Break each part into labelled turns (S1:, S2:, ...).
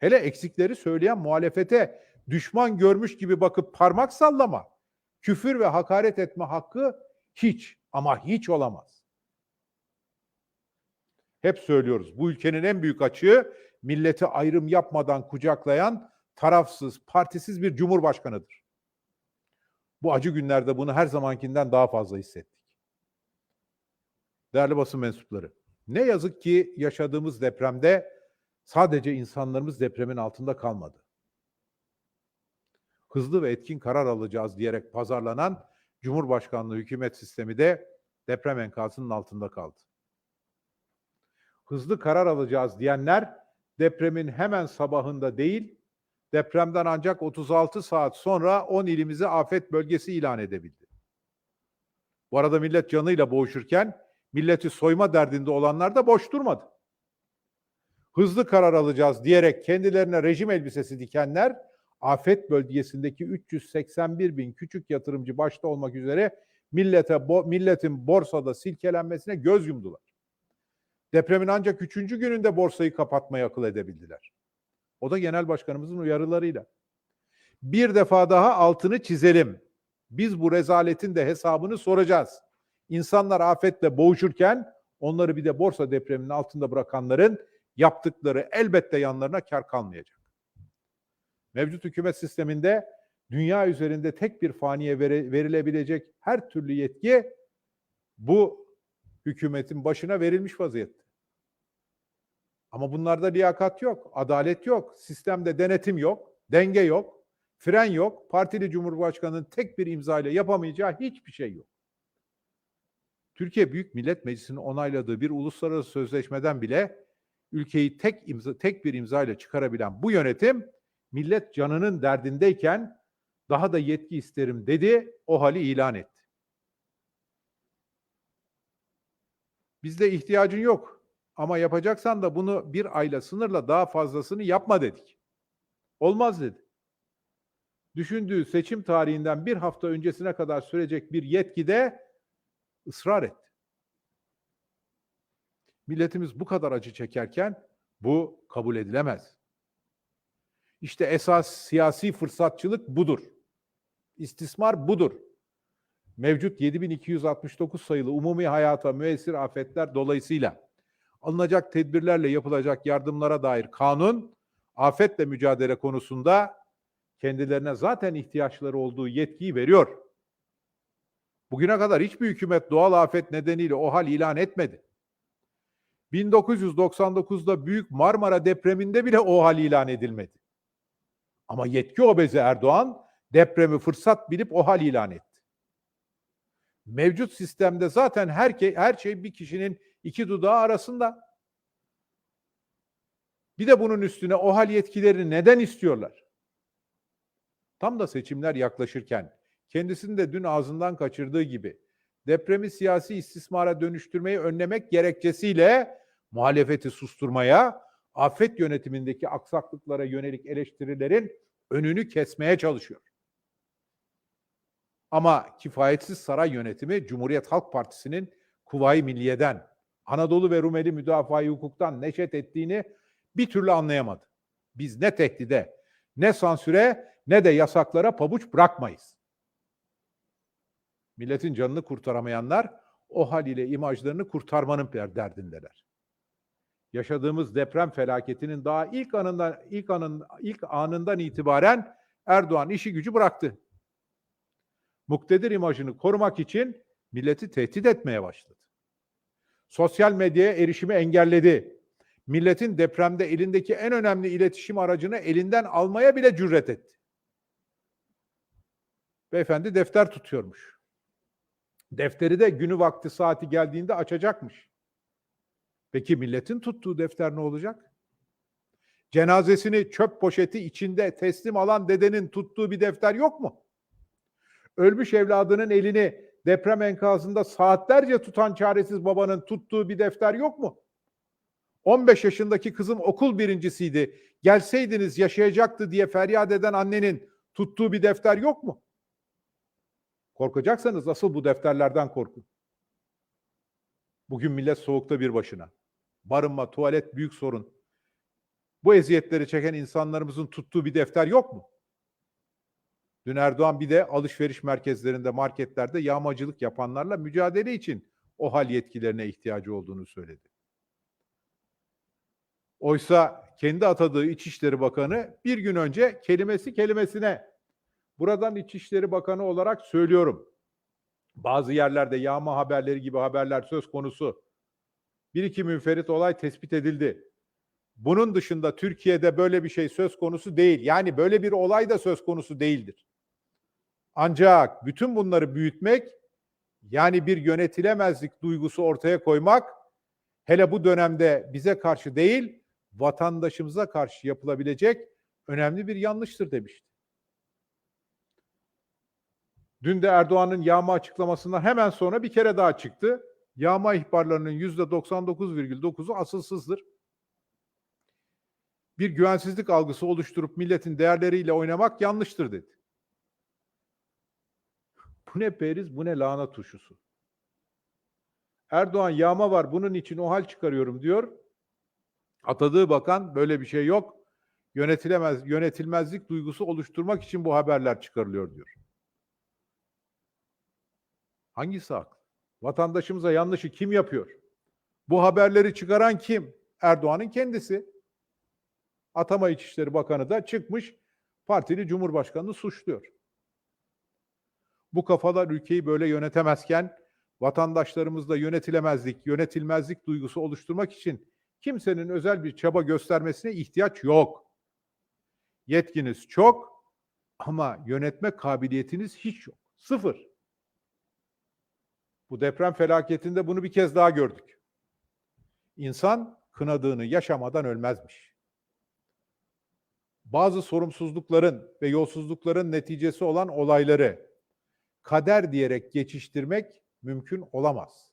S1: Hele eksikleri söyleyen muhalefete düşman görmüş gibi bakıp parmak sallama, küfür ve hakaret etme hakkı hiç ama hiç olamaz. Hep söylüyoruz bu ülkenin en büyük açığı milleti ayrım yapmadan kucaklayan tarafsız, partisiz bir cumhurbaşkanıdır. Bu acı günlerde bunu her zamankinden daha fazla hissettik. Değerli basın mensupları, ne yazık ki yaşadığımız depremde sadece insanlarımız depremin altında kalmadı. Hızlı ve etkin karar alacağız diyerek pazarlanan Cumhurbaşkanlığı hükümet sistemi de deprem enkazının altında kaldı. Hızlı karar alacağız diyenler depremin hemen sabahında değil, depremden ancak 36 saat sonra 10 ilimizi afet bölgesi ilan edebildi. Bu arada millet canıyla boğuşurken milleti soyma derdinde olanlar da boş durmadı. Hızlı karar alacağız diyerek kendilerine rejim elbisesi dikenler afet bölgesindeki 381 bin küçük yatırımcı başta olmak üzere millete bo- milletin borsada silkelenmesine göz yumdular. Depremin ancak üçüncü gününde borsayı kapatmayı akıl edebildiler. O da genel başkanımızın uyarılarıyla. Bir defa daha altını çizelim. Biz bu rezaletin de hesabını soracağız. İnsanlar afetle boğuşurken onları bir de borsa depreminin altında bırakanların yaptıkları elbette yanlarına kar kalmayacak. Mevcut hükümet sisteminde dünya üzerinde tek bir faniye verilebilecek her türlü yetki bu hükümetin başına verilmiş vaziyette. Ama bunlarda liyakat yok, adalet yok, sistemde denetim yok, denge yok, fren yok, partili cumhurbaşkanının tek bir imza ile yapamayacağı hiçbir şey yok. Türkiye Büyük Millet Meclisi'nin onayladığı bir uluslararası sözleşmeden bile ülkeyi tek imza, tek bir imza ile çıkarabilen bu yönetim millet canının derdindeyken daha da yetki isterim dedi, o hali ilan etti. Bizde ihtiyacın yok ama yapacaksan da bunu bir ayla sınırla daha fazlasını yapma dedik. Olmaz dedi. Düşündüğü seçim tarihinden bir hafta öncesine kadar sürecek bir yetkide ısrar etti. Milletimiz bu kadar acı çekerken bu kabul edilemez. İşte esas siyasi fırsatçılık budur. İstismar budur. Mevcut 7269 sayılı umumi hayata müessir afetler dolayısıyla alınacak tedbirlerle yapılacak yardımlara dair kanun afetle mücadele konusunda kendilerine zaten ihtiyaçları olduğu yetkiyi veriyor. Bugüne kadar hiçbir hükümet doğal afet nedeniyle o hal ilan etmedi. 1999'da Büyük Marmara depreminde bile o hal ilan edilmedi. Ama yetki obezi Erdoğan depremi fırsat bilip o hal ilan etti. Mevcut sistemde zaten her, her şey bir kişinin iki dudağı arasında. Bir de bunun üstüne o hal yetkilerini neden istiyorlar? Tam da seçimler yaklaşırken kendisinin de dün ağzından kaçırdığı gibi depremi siyasi istismara dönüştürmeyi önlemek gerekçesiyle muhalefeti susturmaya, afet yönetimindeki aksaklıklara yönelik eleştirilerin önünü kesmeye çalışıyor. Ama kifayetsiz saray yönetimi Cumhuriyet Halk Partisi'nin Kuvayi Milliye'den, Anadolu ve Rumeli müdafaa hukuktan neşet ettiğini bir türlü anlayamadı. Biz ne tehdide, ne sansüre, ne de yasaklara pabuç bırakmayız. Milletin canını kurtaramayanlar o haliyle imajlarını kurtarmanın derdindeler. Yaşadığımız deprem felaketinin daha ilk anından ilk anın ilk anından itibaren Erdoğan işi gücü bıraktı. Muktedir imajını korumak için milleti tehdit etmeye başladı. Sosyal medyaya erişimi engelledi. Milletin depremde elindeki en önemli iletişim aracını elinden almaya bile cüret etti. Beyefendi defter tutuyormuş. Defteri de günü vakti saati geldiğinde açacakmış. Peki milletin tuttuğu defter ne olacak? Cenazesini çöp poşeti içinde teslim alan dedenin tuttuğu bir defter yok mu? Ölmüş evladının elini deprem enkazında saatlerce tutan çaresiz babanın tuttuğu bir defter yok mu? 15 yaşındaki kızım okul birincisiydi. Gelseydiniz yaşayacaktı diye feryat eden annenin tuttuğu bir defter yok mu? Korkacaksanız asıl bu defterlerden korkun. Bugün millet soğukta bir başına. Barınma, tuvalet büyük sorun. Bu eziyetleri çeken insanlarımızın tuttuğu bir defter yok mu? Dün Erdoğan bir de alışveriş merkezlerinde, marketlerde yağmacılık yapanlarla mücadele için o hal yetkilerine ihtiyacı olduğunu söyledi. Oysa kendi atadığı İçişleri Bakanı bir gün önce kelimesi kelimesine buradan İçişleri Bakanı olarak söylüyorum. Bazı yerlerde yağma haberleri gibi haberler söz konusu. Bir iki münferit olay tespit edildi. Bunun dışında Türkiye'de böyle bir şey söz konusu değil. Yani böyle bir olay da söz konusu değildir. Ancak bütün bunları büyütmek yani bir yönetilemezlik duygusu ortaya koymak hele bu dönemde bize karşı değil vatandaşımıza karşı yapılabilecek önemli bir yanlıştır demişti. Dün de Erdoğan'ın yağma açıklamasından hemen sonra bir kere daha çıktı. Yağma ihbarlarının %99,9'u asılsızdır. Bir güvensizlik algısı oluşturup milletin değerleriyle oynamak yanlıştır dedi. Bu ne periz, bu ne lahana turşusu. Erdoğan yağma var, bunun için o hal çıkarıyorum diyor. Atadığı bakan böyle bir şey yok. Yönetilemez, yönetilmezlik duygusu oluşturmak için bu haberler çıkarılıyor diyor. Hangisi haklı? Vatandaşımıza yanlışı kim yapıyor? Bu haberleri çıkaran kim? Erdoğan'ın kendisi. Atama İçişleri Bakanı da çıkmış partili Cumhurbaşkanı'nı suçluyor. Bu kafalar ülkeyi böyle yönetemezken vatandaşlarımızda yönetilemezlik, yönetilmezlik duygusu oluşturmak için kimsenin özel bir çaba göstermesine ihtiyaç yok. Yetkiniz çok ama yönetme kabiliyetiniz hiç yok. Sıfır. Bu deprem felaketinde bunu bir kez daha gördük. İnsan kınadığını yaşamadan ölmezmiş. Bazı sorumsuzlukların ve yolsuzlukların neticesi olan olayları kader diyerek geçiştirmek mümkün olamaz.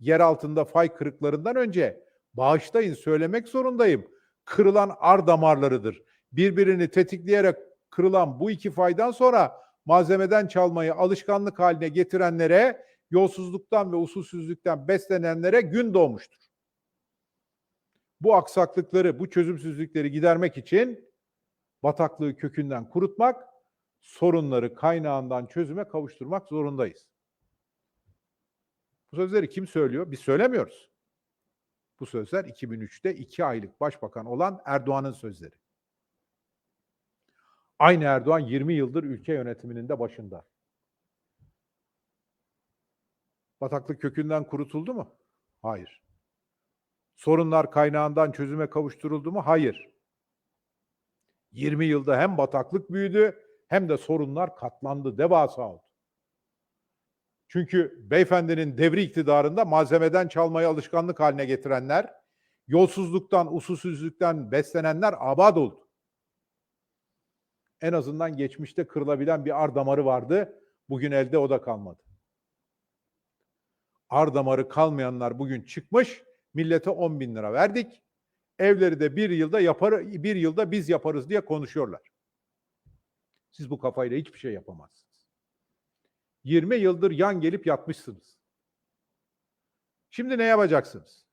S1: Yer altında fay kırıklarından önce bağışlayın söylemek zorundayım. Kırılan ar damarlarıdır. Birbirini tetikleyerek kırılan bu iki faydan sonra malzemeden çalmayı alışkanlık haline getirenlere, yolsuzluktan ve usulsüzlükten beslenenlere gün doğmuştur. Bu aksaklıkları, bu çözümsüzlükleri gidermek için bataklığı kökünden kurutmak, sorunları kaynağından çözüme kavuşturmak zorundayız. Bu sözleri kim söylüyor? Biz söylemiyoruz. Bu sözler 2003'te iki aylık başbakan olan Erdoğan'ın sözleri. Aynı Erdoğan 20 yıldır ülke yönetiminin de başında. Bataklık kökünden kurutuldu mu? Hayır. Sorunlar kaynağından çözüme kavuşturuldu mu? Hayır. 20 yılda hem bataklık büyüdü hem de sorunlar katlandı, devasa oldu. Çünkü beyefendinin devri iktidarında malzemeden çalmayı alışkanlık haline getirenler, yolsuzluktan, usulsüzlükten beslenenler abad oldu. En azından geçmişte kırılabilen bir ar damarı vardı. Bugün elde o da kalmadı. Ar damarı kalmayanlar bugün çıkmış. Millete 10 bin lira verdik. Evleri de bir yılda yapar, bir yılda biz yaparız diye konuşuyorlar. Siz bu kafayla hiçbir şey yapamazsınız. 20 yıldır yan gelip yatmışsınız. Şimdi ne yapacaksınız?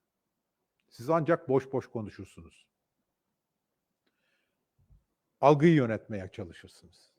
S1: Siz ancak boş boş konuşursunuz. Algıyı yönetmeye çalışırsınız.